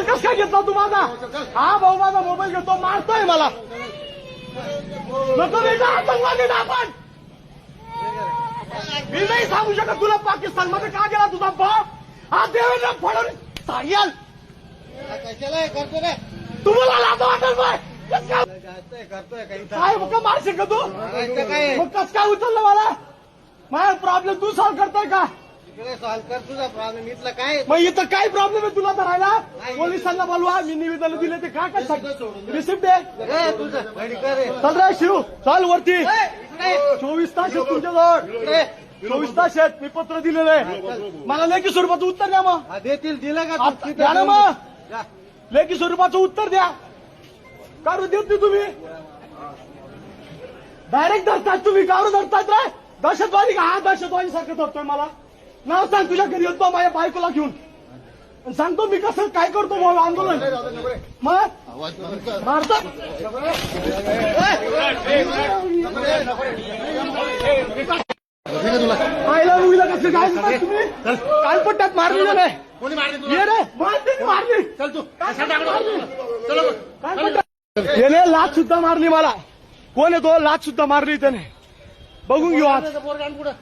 Mobile कस काय घेतला तू माझा? हा भाऊ माझा मोबाईल घेतो मारतोय मला. नको आतंकवादी ना आपण. मी नाही सांगू शकत तुला पाकिस्तानमध्ये का गेला तुझा भाऊ हा देवेंद्र फडणवीस. सांगेल तुम्हाला वाटेल बाय कस काय मग मारशील का तू? मग कस काय उचललं मला? माझा प्रॉब्लेम तू सॉल्व्ह करतोय का? तिकडे सॉल्व कर तुझा प्रॉब्लेम इथला काय मग इथं काय प्रॉब्लेम आहे तुला धरायला? नाही. पोलिसांना बोलवा. मी निवेदन दिले ते का? काय रिसिप्ट आहे तुझं. चल रे शिव चल वरती. चोवीस तास आहेत तुमच्याजवळ. चोवीस तास आहेत. मी पत्र दिलेलं आहे. मला लेखी स्वरूपाचं उत्तर द्या मग. देतील. दिलं का? द्या ना मग. लेखी स्वरूपाचं उत्तर द्या. काढू देत नाही तुम्ही. डायरेक्ट धरतात तुम्ही. काढू धरतात रे. दहशतवादी का? हा दहशतवादी सारखं धरतोय मला. नाव सांग तुझ्या घरी येतो माझ्या बायकोला घेऊन. आणि सांगतो मी कसं काय करतो भाऊ आंदोलन. मग? मारतात पाहिलं मुलीला कसं काय तुम्ही? काल पट्ट्यात मारलेलं नाही. कोणी मारली ये रे मारली मारली. चल तू. काय मारली. त्याने लाच सुद्धा मारली मला. कोण आहे तो लाच सुद्धा मारली त्याने. बघून घेऊ आज.